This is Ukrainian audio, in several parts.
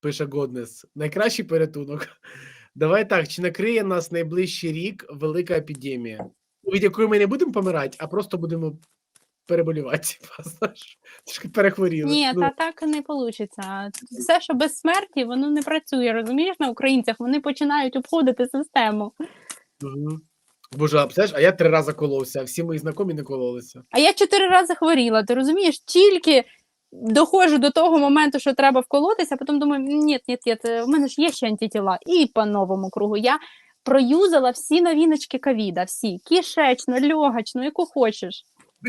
пише Годнес. Найкращий порятунок. Давай так, чи накриє нас найближчий рік велика епідемія, від якої ми не будемо помирати, а просто будемо переболівати. типа, трошки перехворіли. Ні, Ну, та так не вийде. Все, що без смерті, воно не працює. Розумієш на українцях? Вони починають обходити систему. мгм. Боже, а представляєш, а я три рази коловся, а всі мої знайомі не кололися. А я чотири рази хворіла. Ти розумієш? Тільки доходжу до того моменту, що треба вколотися, а потім думаю, ні, ні, ні, в мене ж є ще антитіла. І по новому кругу. Я проюзала всі новіночки ковіда, всі кишечно, льогачну, яку хочеш.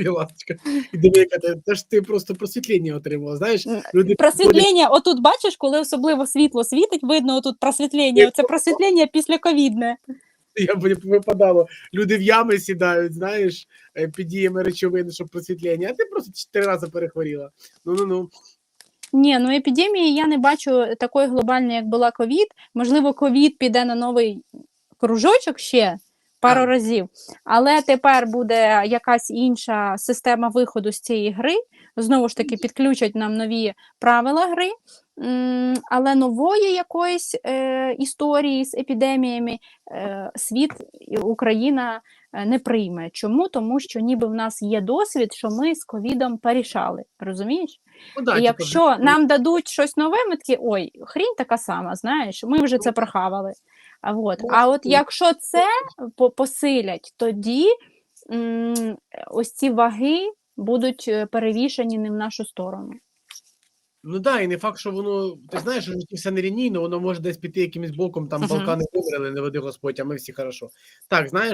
Ласка. І диви, це ж ти просто просвітлення отримала. Знаєш, люди Просвітлення, отут бачиш, коли особливо світло світить, видно отут просвітлення. Це просвітлення після ковідне. випадало. Люди в ями сідають, знаєш, е, під діями речовин, щоб просвітлення, а ти просто чотири рази перехворіла. Ну ну ну. Ні, ну епідемії я не бачу такої глобальної, як була ковід. Можливо, ковід піде на новий кружочок ще пару Так. разів, але тепер буде якась інша система виходу з цієї гри. Знову ж таки, підключать нам нові правила гри. Але нової якоїсь е, історії з епідеміями е, світ і Україна е, не прийме. Чому? Тому що ніби в нас є досвід, що ми з ковідом порішали. Розумієш? ну да, І типу, якщо нам дадуть щось нове, ми такі, ой, хрінь така сама, знаєш, ми вже це прохавали. А от, а от якщо це по- посилять, тоді м, ось ці ваги будуть е, перевішені не в нашу сторону. Ну да, і не факт, що воно, ти знаєш, що житті все нелінійно, воно може десь піти якимось боком, там. Балкани вимерли, не веди Господь, а ми всі хорошо. Так, знаєш.